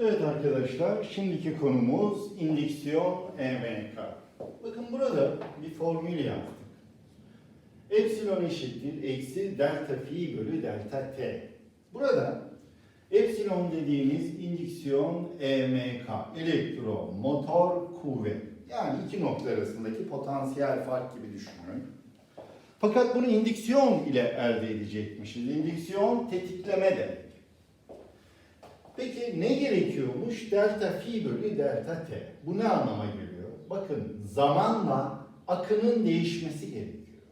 Evet arkadaşlar, şimdiki konumuz indüksiyon EMK. Bakın burada bir formül yaptık. Epsilon eşittir eksi delta fi bölü delta t. Burada epsilon dediğimiz indüksiyon EMK, elektromotor kuvvet. Yani iki nokta arasındaki potansiyel fark gibi düşünün. Fakat bunu indüksiyon ile elde edecekmişiz. İndüksiyon tetikleme demek. Peki ne gerekiyormuş? Delta fi bölü delta t. Bu ne anlama geliyor? Bakın zamanla akının değişmesi gerekiyor.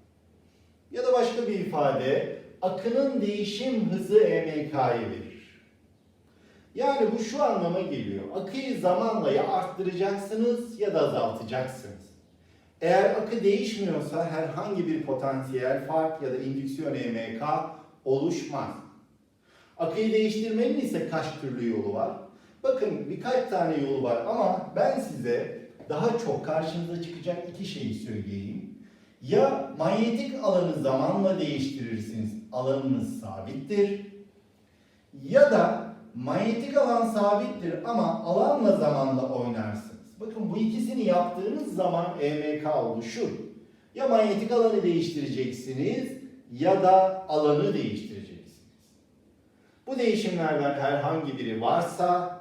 Ya da başka bir ifade, akının değişim hızı EMK'yı verir. Yani bu şu anlama geliyor. Akıyı zamanla ya arttıracaksınız ya da azaltacaksınız. Eğer akı değişmiyorsa herhangi bir potansiyel fark ya da indüksiyon EMK oluşmaz. Akıyı değiştirmenin ise kaç türlü yolu var? Bakın birkaç tane yolu var ama ben size daha çok karşınıza çıkacak iki şeyi söyleyeyim. Ya manyetik alanı zamanla değiştirirsiniz, alanınız sabittir. Ya da manyetik alan sabittir ama alanla zamanla oynarsınız. Bakın bu ikisini yaptığınız zaman EMK oluşur. Ya manyetik alanı değiştireceksiniz ya da alanı değiştireceksiniz. Bu değişimlerden herhangi biri varsa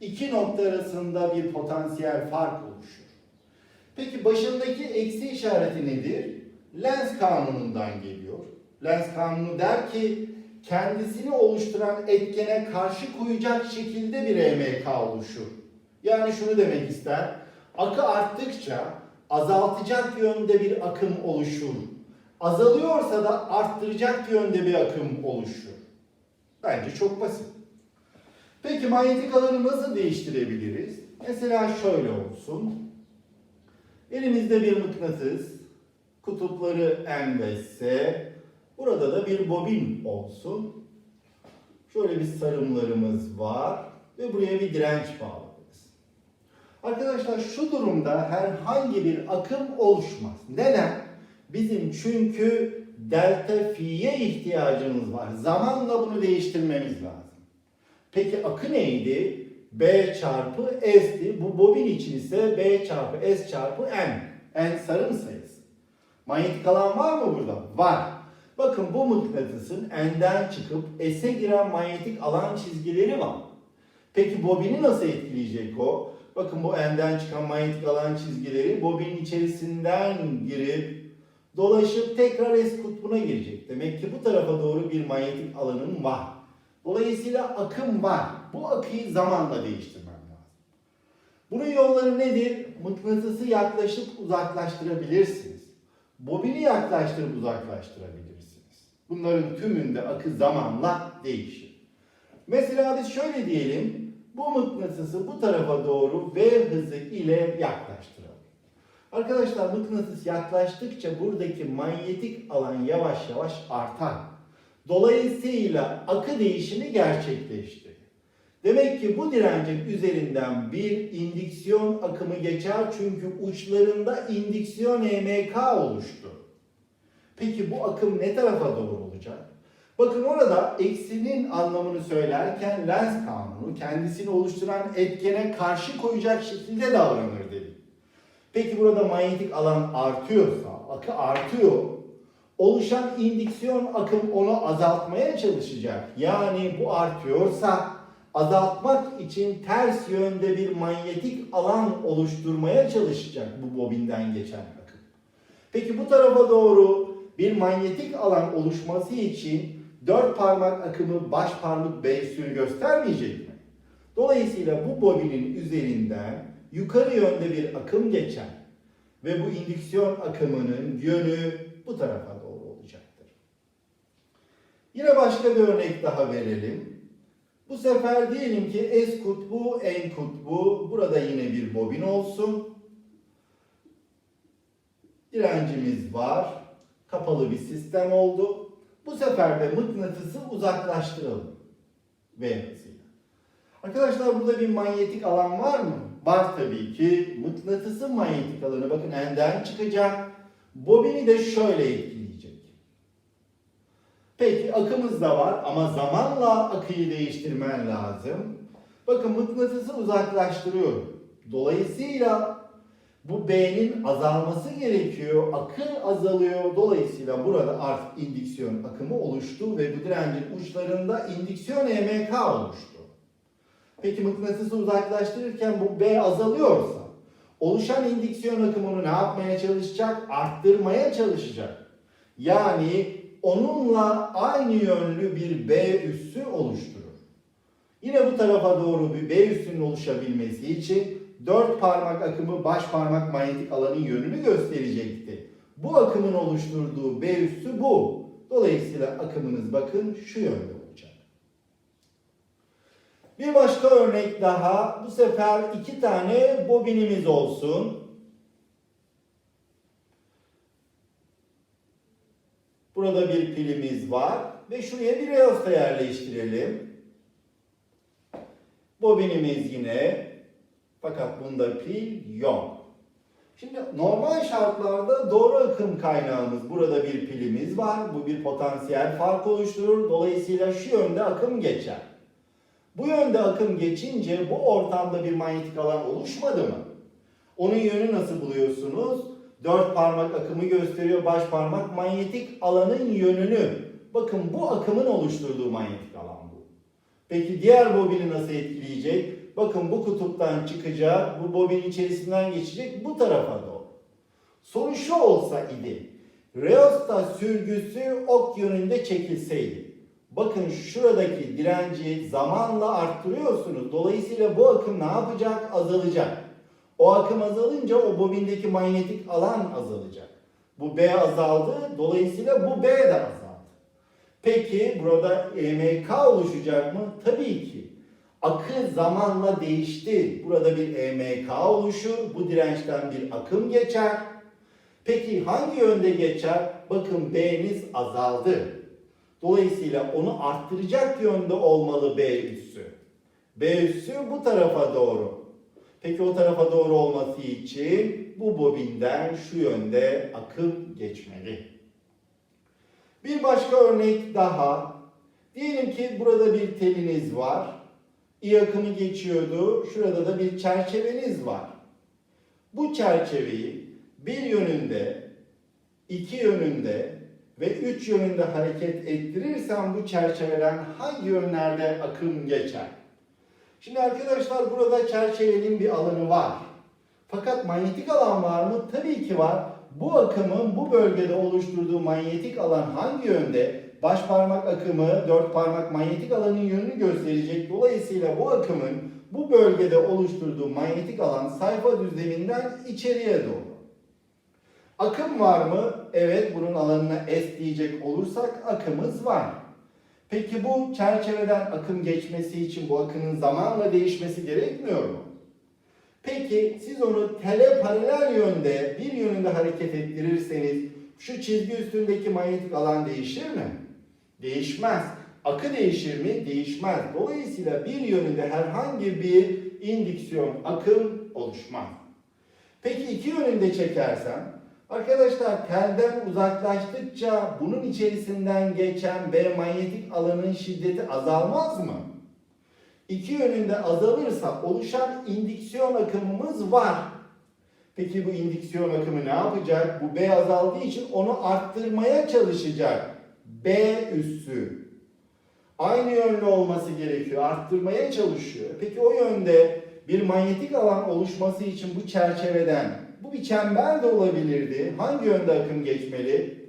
iki nokta arasında bir potansiyel fark oluşur. Peki başındaki eksi işareti nedir? Lenz kanunundan geliyor. Lenz kanunu der ki kendisini oluşturan etkene karşı koyacak şekilde bir EMK oluşur. Yani şunu demek ister. Akı arttıkça azaltacak yönde bir akım oluşur. Azalıyorsa da arttıracak yönde bir akım oluşur. Bence çok basit. Peki manyetik alanı nasıl değiştirebiliriz? Mesela şöyle olsun. Elimizde bir mıknatıs, kutupları N ve S. Burada da bir bobin olsun. Şöyle bir sarımlarımız var ve buraya bir direnç bağlarız. Arkadaşlar şu durumda herhangi bir akım oluşmaz. Neden? Bizim çünkü delta fi'ye ihtiyacımız var. Zamanla bunu değiştirmemiz lazım. Peki akı neydi? B çarpı S'ti. Bu bobin için ise B çarpı S çarpı N. N sarım sayısı. Manyetik alan var mı burada? Var. Bakın bu mıknatısın N'den çıkıp S'e giren manyetik alan çizgileri var. Peki bobini nasıl etkileyecek o? Bakın bu N'den çıkan manyetik alan çizgileri bobinin içerisinden girip dolaşıp tekrar S kutbuna girecek. Demek ki bu tarafa doğru bir manyetik alanım var. Dolayısıyla akım var. Bu akıyı zamanla değiştirmem lazım. Bunun yolları nedir? Mıknatısı yaklaşıp uzaklaştırabilirsiniz. Bobini yaklaştırıp uzaklaştırabilirsiniz. Bunların tümünde akı zamanla değişir. Mesela biz şöyle diyelim. Bu mıknatısı bu tarafa doğru V hızı ile yaklaştıralım. Arkadaşlar mıknatıs yaklaştıkça buradaki manyetik alan yavaş yavaş artar. Dolayısıyla akı değişimi gerçekleşti. Demek ki bu direncin üzerinden bir indüksiyon akımı geçer çünkü uçlarında indüksiyon EMK oluştu. Peki bu akım ne tarafa doğru olacak? Bakın orada eksinin anlamını söylerken Lenz kanunu kendisini oluşturan etkene karşı koyacak şekilde davranır dedi. Peki burada manyetik alan artıyorsa, akı artıyor. Oluşan indüksiyon akım onu azaltmaya çalışacak. Yani bu artıyorsa azaltmak için ters yönde bir manyetik alan oluşturmaya çalışacak bu bobinden geçen akım. Peki bu tarafa doğru bir manyetik alan oluşması için dört parmak akımı baş parmak beysünü göstermeyecek mi? Dolayısıyla bu bobinin üzerinden yukarı yönde bir akım geçer ve bu indüksiyon akımının yönü bu tarafa doğru olacaktır. Yine başka bir örnek daha verelim. Bu sefer diyelim ki S kutbu, N kutbu. Burada yine bir bobin olsun. Direncimiz var. Kapalı bir sistem oldu. Bu sefer de mıknatısı uzaklaştıralım. V hızıyla. Arkadaşlar burada bir manyetik alan var mı? Var tabii ki. Mıknatısın manyetik alanı bakın N'den çıkacak. Bobini de şöyle etkileyecek. Peki akımız da var ama zamanla akıyı değiştirmen lazım. Bakın mıknatısı uzaklaştırıyorum. Dolayısıyla bu B'nin azalması gerekiyor. Akı azalıyor. Dolayısıyla burada artık indüksiyon akımı oluştu ve bu direncin uçlarında indüksiyon EMK oluştu. Peki mıknatısı uzaklaştırırken bu B azalıyorsa oluşan indüksiyon akımını ne yapmaya çalışacak? Arttırmaya çalışacak. Yani onunla aynı yönlü bir B üssü oluşturur. Yine bu tarafa doğru bir B üssünün oluşabilmesi için dört parmak akımı baş parmak manyetik alanın yönünü gösterecekti. Bu akımın oluşturduğu B üssü bu. Dolayısıyla akımınız bakın şu yönde. Bir başka örnek daha. Bu sefer iki tane bobinimiz olsun. Burada bir pilimiz var ve şuraya bir reosta yerleştirelim. Bobinimiz yine fakat bunda pil yok. Şimdi normal şartlarda doğru akım kaynağımız burada bir pilimiz var. Bu bir potansiyel fark oluşturur. Dolayısıyla şu yönde akım geçer. Bu yönde akım geçince bu ortamda bir manyetik alan oluşmadı mı? Onun yönü nasıl buluyorsunuz? Dört parmak akımı gösteriyor. Baş parmak manyetik alanın yönünü. Bakın bu akımın oluşturduğu manyetik alan bu. Peki diğer bobini nasıl etkileyecek? Bakın bu kutuptan çıkacak, bu bobin içerisinden geçecek bu tarafa doğru. Soru şu olsa idi. Reosta sürgüsü ok yönünde çekilseydi. Bakın şuradaki direnci zamanla arttırıyorsunuz. Dolayısıyla bu akım ne yapacak? Azalacak. O akım azalınca o bobindeki manyetik alan azalacak. Bu B azaldı. Dolayısıyla bu B de azaldı. Peki burada EMK oluşacak mı? Tabii ki. Akı zamanla değişti. Burada bir EMK oluşur. Bu dirençten bir akım geçer. Peki hangi yönde geçer? Bakın B'niz azaldı. Dolayısıyla onu arttıracak yönde olmalı B üssü. B üssü bu tarafa doğru. Peki o tarafa doğru olması için bu bobinden şu yönde akım geçmeli. Bir başka örnek daha. Diyelim ki burada bir teliniz var. İyi akımı geçiyordu. Şurada da bir çerçeveniz var. Bu çerçeveyi bir yönünde, iki yönünde ve üç yönünde hareket ettirirsem bu çerçeveden hangi yönlerde akım geçer? Şimdi arkadaşlar burada çerçevenin bir alanı var. Fakat manyetik alan var mı? Tabii ki var. Bu akımın bu bölgede oluşturduğu manyetik alan hangi yönde? Baş parmak akımı dört parmak manyetik alanın yönünü gösterecek. Dolayısıyla bu akımın bu bölgede oluşturduğu manyetik alan sayfa düzleminden içeriye doğru. Akım var mı? Evet bunun alanına S diyecek olursak akımız var. Peki bu çerçeveden akım geçmesi için bu akının zamanla değişmesi gerekmiyor mu? Peki siz onu tele paralel yönde bir yönünde hareket ettirirseniz şu çizgi üstündeki manyetik alan değişir mi? Değişmez. Akı değişir mi? Değişmez. Dolayısıyla bir yönünde herhangi bir indüksiyon akım oluşmaz. Peki iki yönünde çekersem Arkadaşlar telden uzaklaştıkça bunun içerisinden geçen B manyetik alanın şiddeti azalmaz mı? İki yönünde azalırsa oluşan indüksiyon akımımız var. Peki bu indüksiyon akımı ne yapacak? Bu B azaldığı için onu arttırmaya çalışacak. B üssü. Aynı yönlü olması gerekiyor. Arttırmaya çalışıyor. Peki o yönde bir manyetik alan oluşması için bu çerçeveden bu bir çember de olabilirdi. Hangi yönde akım geçmeli?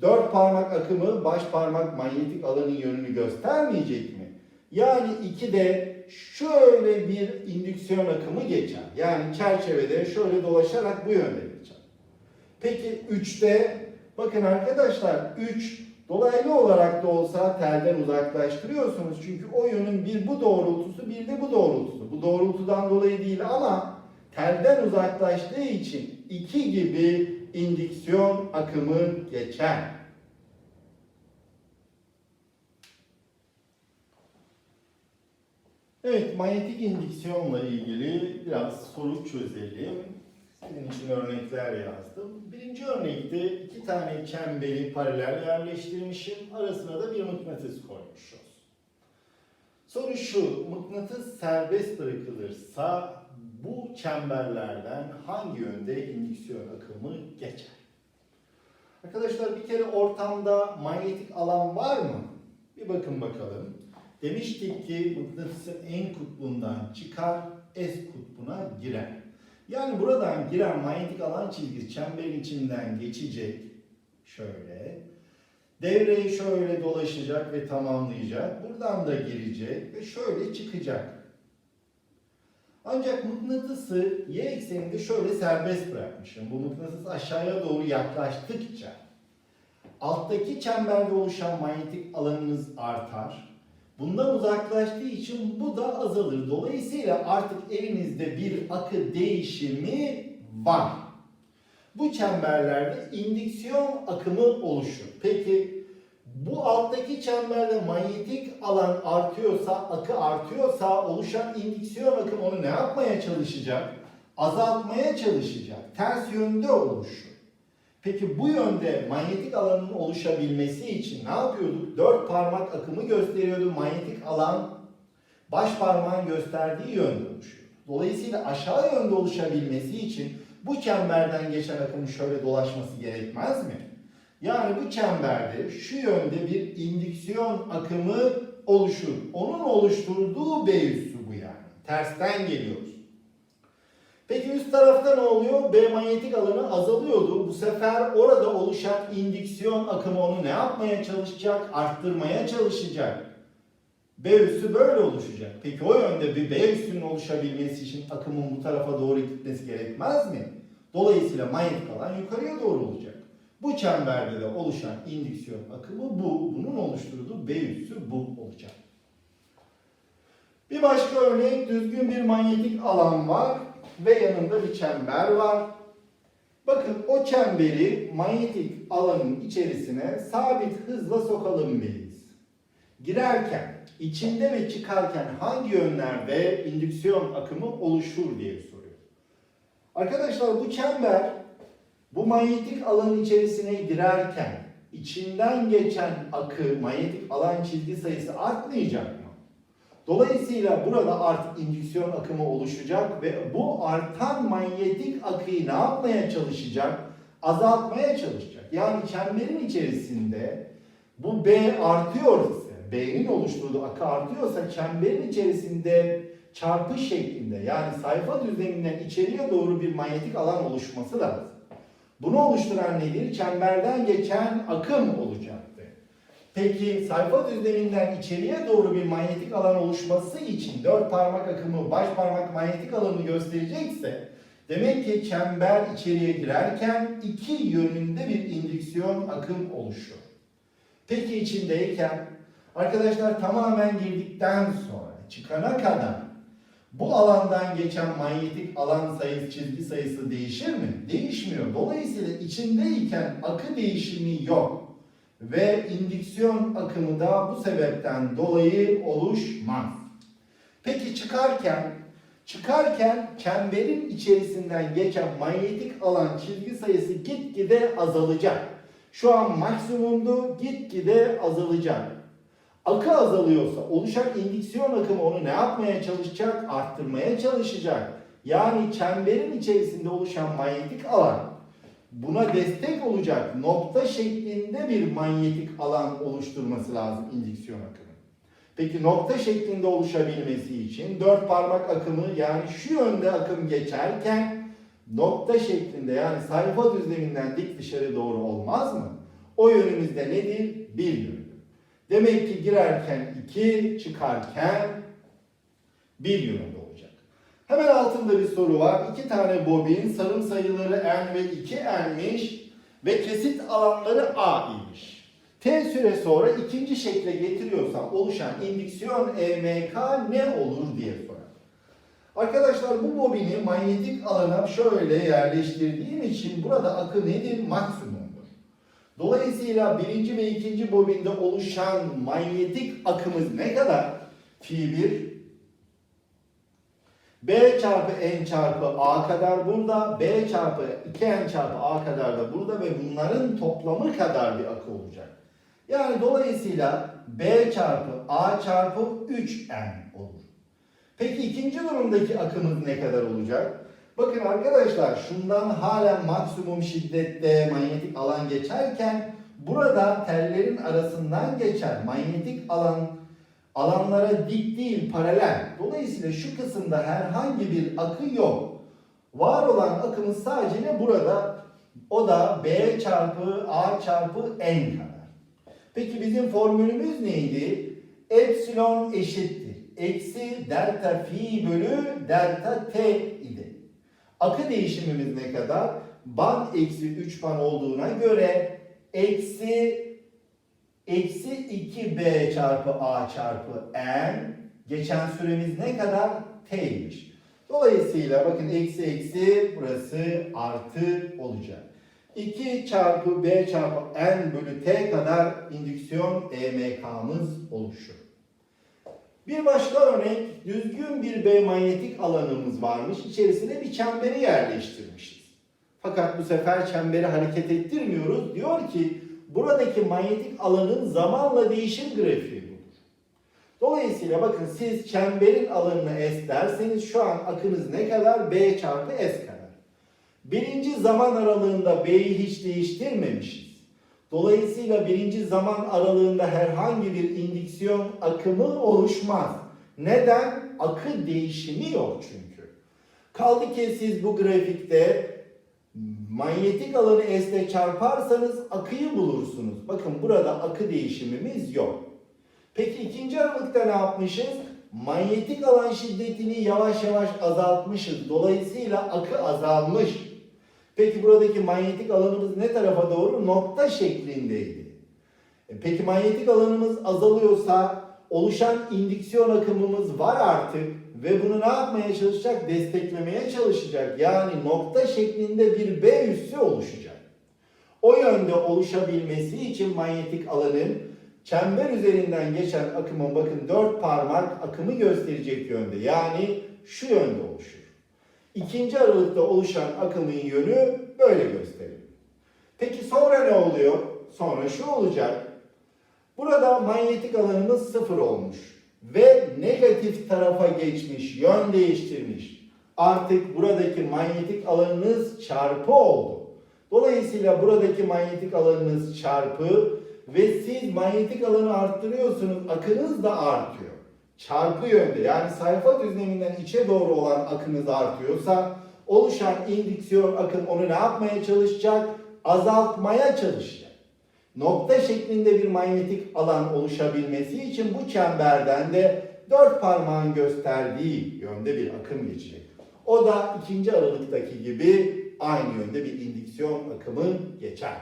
Dört parmak akımı baş parmak manyetik alanın yönünü göstermeyecek mi? Yani 2'de şöyle bir indüksiyon akımı geçer. Yani çerçevede şöyle dolaşarak bu yönde geçer. Peki 3'te bakın arkadaşlar 3 dolaylı olarak da olsa telden uzaklaştırıyorsunuz. Çünkü o yönün bir bu doğrultusu bir de bu doğrultusu. Bu doğrultudan dolayı değil ama telden uzaklaştığı için 2 gibi indüksiyon akımı geçer. Evet, manyetik indüksiyonla ilgili biraz soru çözelim. Sizin için örnekler yazdım. Birinci örnekte iki tane çemberi paralel yerleştirmişim. Arasına da bir mıknatıs koymuşuz. Soru şu, mıknatıs serbest bırakılırsa bu çemberlerden hangi yönde indüksiyon akımı geçer? Arkadaşlar bir kere ortamda manyetik alan var mı? Bir bakın bakalım. Demiştik ki mıknatısın en kutbundan çıkar, S kutbuna girer. Yani buradan giren manyetik alan çizgisi çemberin içinden geçecek. Şöyle. Devreyi şöyle dolaşacak ve tamamlayacak. Buradan da girecek ve şöyle çıkacak. Ancak mıknatısı y ekseninde şöyle serbest bırakmışım. Bu mıknatıs aşağıya doğru yaklaştıkça alttaki çemberde oluşan manyetik alanınız artar. Bundan uzaklaştığı için bu da azalır. Dolayısıyla artık elinizde bir akı değişimi var. Bu çemberlerde indüksiyon akımı oluşur. Peki bu alttaki çemberde manyetik alan artıyorsa, akı artıyorsa oluşan indüksiyon akım onu ne yapmaya çalışacak? Azaltmaya çalışacak. Ters yönde oluşur. Peki bu yönde manyetik alanın oluşabilmesi için ne yapıyorduk? Dört parmak akımı gösteriyordu. Manyetik alan baş parmağın gösterdiği yönde oluşuyor. Dolayısıyla aşağı yönde oluşabilmesi için bu çemberden geçen akımın şöyle dolaşması gerekmez mi? Yani bu çemberde şu yönde bir indüksiyon akımı oluşur. Onun oluşturduğu B üssü bu yani. Tersten geliyoruz. Peki üst tarafta ne oluyor? B manyetik alanı azalıyordu. Bu sefer orada oluşan indüksiyon akımı onu ne yapmaya çalışacak? Arttırmaya çalışacak. B üssü böyle oluşacak. Peki o yönde bir B üssünün oluşabilmesi için akımın bu tarafa doğru gitmesi gerekmez mi? Dolayısıyla manyetik alan yukarıya doğru olacak. Bu çemberde de oluşan indüksiyon akımı bu. Bunun oluşturduğu B üssü bu olacak. Bir başka örnek düzgün bir manyetik alan var ve yanında bir çember var. Bakın o çemberi manyetik alanın içerisine sabit hızla sokalım biz. Girerken, içinde ve çıkarken hangi yönlerde indüksiyon akımı oluşur diye soruyor. Arkadaşlar bu çember bu manyetik alanın içerisine girerken içinden geçen akı, manyetik alan çizgi sayısı artmayacak mı? Dolayısıyla burada artık indüksiyon akımı oluşacak ve bu artan manyetik akıyı ne yapmaya çalışacak? Azaltmaya çalışacak. Yani çemberin içerisinde bu B artıyor ise, B'nin oluşturduğu akı artıyorsa çemberin içerisinde çarpı şeklinde yani sayfa düzleminden içeriye doğru bir manyetik alan oluşması lazım. Bunu oluşturan nedir? Çemberden geçen akım olacaktı. Peki sayfa düzleminden içeriye doğru bir manyetik alan oluşması için dört parmak akımı baş parmak manyetik alanını gösterecekse demek ki çember içeriye girerken iki yönünde bir indüksiyon akım oluşuyor. Peki içindeyken arkadaşlar tamamen girdikten sonra çıkana kadar bu alandan geçen manyetik alan sayısı, çizgi sayısı değişir mi? Değişmiyor. Dolayısıyla içindeyken akı değişimi yok. Ve indüksiyon akımı da bu sebepten dolayı oluşmaz. Peki çıkarken, çıkarken çemberin içerisinden geçen manyetik alan çizgi sayısı gitgide azalacak. Şu an maksimumdu, gitgide azalacak. Akı azalıyorsa oluşan indüksiyon akımı onu ne yapmaya çalışacak? Arttırmaya çalışacak. Yani çemberin içerisinde oluşan manyetik alan buna destek olacak nokta şeklinde bir manyetik alan oluşturması lazım indüksiyon akımı. Peki nokta şeklinde oluşabilmesi için dört parmak akımı yani şu yönde akım geçerken nokta şeklinde yani sayfa düzleminden dik dışarı doğru olmaz mı? O yönümüzde nedir? Bir yön. Demek ki girerken 2, çıkarken 1 yönünde olacak. Hemen altında bir soru var. İki tane bobin, sarım sayıları n ve 2n'miş ve kesit alanları a imiş. T süre sonra ikinci şekle getiriyorsam oluşan indüksiyon EMK ne olur diye sorar. Arkadaşlar bu bobini manyetik alana şöyle yerleştirdiğim için burada akı nedir? Maksimumdur. Dolayısıyla birinci ve ikinci bobinde oluşan manyetik akımız ne kadar? Fi 1 B çarpı N çarpı A kadar burada, B çarpı 2N çarpı A kadar da burada ve bunların toplamı kadar bir akı olacak. Yani dolayısıyla B çarpı A çarpı 3N olur. Peki ikinci durumdaki akımız ne kadar olacak? Bakın arkadaşlar şundan halen maksimum şiddette manyetik alan geçerken burada tellerin arasından geçen manyetik alan alanlara dik değil paralel. Dolayısıyla şu kısımda herhangi bir akı yok. Var olan akımız sadece ne burada? O da B çarpı A çarpı N kadar. Peki bizim formülümüz neydi? Epsilon eşittir. Eksi delta fi bölü delta t idi. Akı değişimimiz ne kadar? Ban eksi 3 ban olduğuna göre eksi eksi 2b çarpı a çarpı n geçen süremiz ne kadar? t'ymiş. Dolayısıyla bakın eksi eksi burası artı olacak. 2 çarpı b çarpı n bölü t kadar indüksiyon EMK'mız oluşur. Bir başka örnek düzgün bir B manyetik alanımız varmış. İçerisine bir çemberi yerleştirmişiz. Fakat bu sefer çemberi hareket ettirmiyoruz. Diyor ki buradaki manyetik alanın zamanla değişim grafiği budur. Dolayısıyla bakın siz çemberin alanını S derseniz şu an akınız ne kadar? B çarpı S kadar. Birinci zaman aralığında B'yi hiç değiştirmemişiz. Dolayısıyla birinci zaman aralığında herhangi bir indüksiyon akımı oluşmaz. Neden? Akı değişimi yok çünkü. Kaldı ki siz bu grafikte manyetik alanı S'le çarparsanız akıyı bulursunuz. Bakın burada akı değişimimiz yok. Peki ikinci aralıkta ne yapmışız? Manyetik alan şiddetini yavaş yavaş azaltmışız. Dolayısıyla akı azalmış. Peki buradaki manyetik alanımız ne tarafa doğru? Nokta şeklindeydi. E Peki manyetik alanımız azalıyorsa oluşan indüksiyon akımımız var artık ve bunu ne yapmaya çalışacak? Desteklemeye çalışacak. Yani nokta şeklinde bir B üssü oluşacak. O yönde oluşabilmesi için manyetik alanın çember üzerinden geçen akımın bakın dört parmak akımı gösterecek yönde. Yani şu yönde oluşur. İkinci aralıkta oluşan akımın yönü böyle gösterilir. Peki sonra ne oluyor? Sonra şu olacak. Burada manyetik alanımız sıfır olmuş ve negatif tarafa geçmiş, yön değiştirmiş. Artık buradaki manyetik alanınız çarpı oldu. Dolayısıyla buradaki manyetik alanınız çarpı ve siz manyetik alanı arttırıyorsunuz, akınız da artıyor. Çarpı yönde yani sayfa düzleminden içe doğru olan akınız artıyorsa oluşan indüksiyon akım onu ne yapmaya çalışacak? Azaltmaya çalışacak. Nokta şeklinde bir manyetik alan oluşabilmesi için bu çemberden de dört parmağın gösterdiği yönde bir akım geçecek. O da ikinci aralıktaki gibi aynı yönde bir indüksiyon akımı geçer.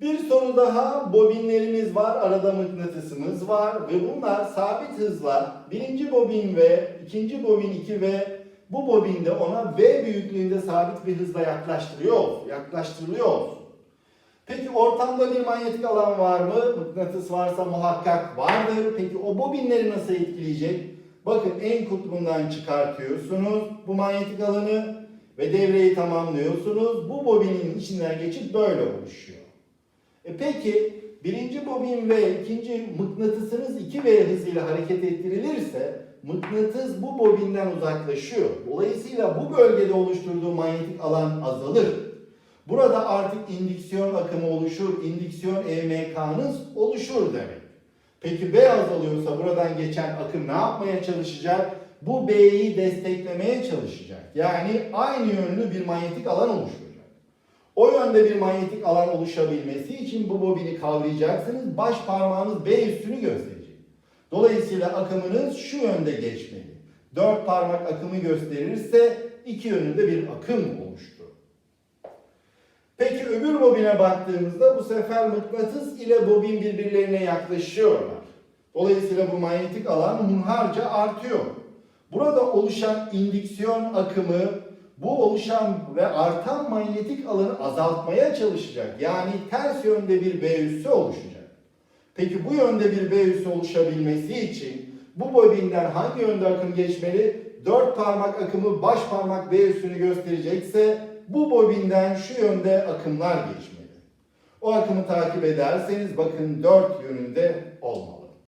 Bir soru daha bobinlerimiz var, arada mıknatısımız var ve bunlar sabit hızla birinci bobin ve ikinci bobin 2 ve bu bobinde ona V büyüklüğünde sabit bir hızla yaklaştırıyor, yaklaştırılıyor. Peki ortamda bir manyetik alan var mı? Mıknatıs varsa muhakkak vardır. Peki o bobinleri nasıl etkileyecek? Bakın en kutbundan çıkartıyorsunuz bu manyetik alanı ve devreyi tamamlıyorsunuz. Bu bobinin içinden geçip böyle oluşuyor. E peki birinci bobin ve ikinci mıknatısınız 2V hızıyla hareket ettirilirse mıknatıs bu bobinden uzaklaşıyor. Dolayısıyla bu bölgede oluşturduğu manyetik alan azalır. Burada artık indüksiyon akımı oluşur, indüksiyon EMK'nız oluşur demek. Peki B azalıyorsa buradan geçen akım ne yapmaya çalışacak? Bu B'yi desteklemeye çalışacak. Yani aynı yönlü bir manyetik alan oluşturacak. O yönde bir manyetik alan oluşabilmesi için bu bobini kavrayacaksınız. Baş parmağınız B üstünü gösterecek. Dolayısıyla akımınız şu yönde geçmeli. Dört parmak akımı gösterirse iki yönünde bir akım oluştu. Peki öbür bobine baktığımızda bu sefer mıknatıs ile bobin birbirlerine yaklaşıyorlar. Dolayısıyla bu manyetik alan hunharca artıyor. Burada oluşan indüksiyon akımı bu oluşan ve artan manyetik alanı azaltmaya çalışacak. Yani ters yönde bir B üssü oluşacak. Peki bu yönde bir B üssü oluşabilmesi için bu bobinden hangi yönde akım geçmeli? Dört parmak akımı baş parmak B üssünü gösterecekse bu bobinden şu yönde akımlar geçmeli. O akımı takip ederseniz bakın dört yönünde olmalı.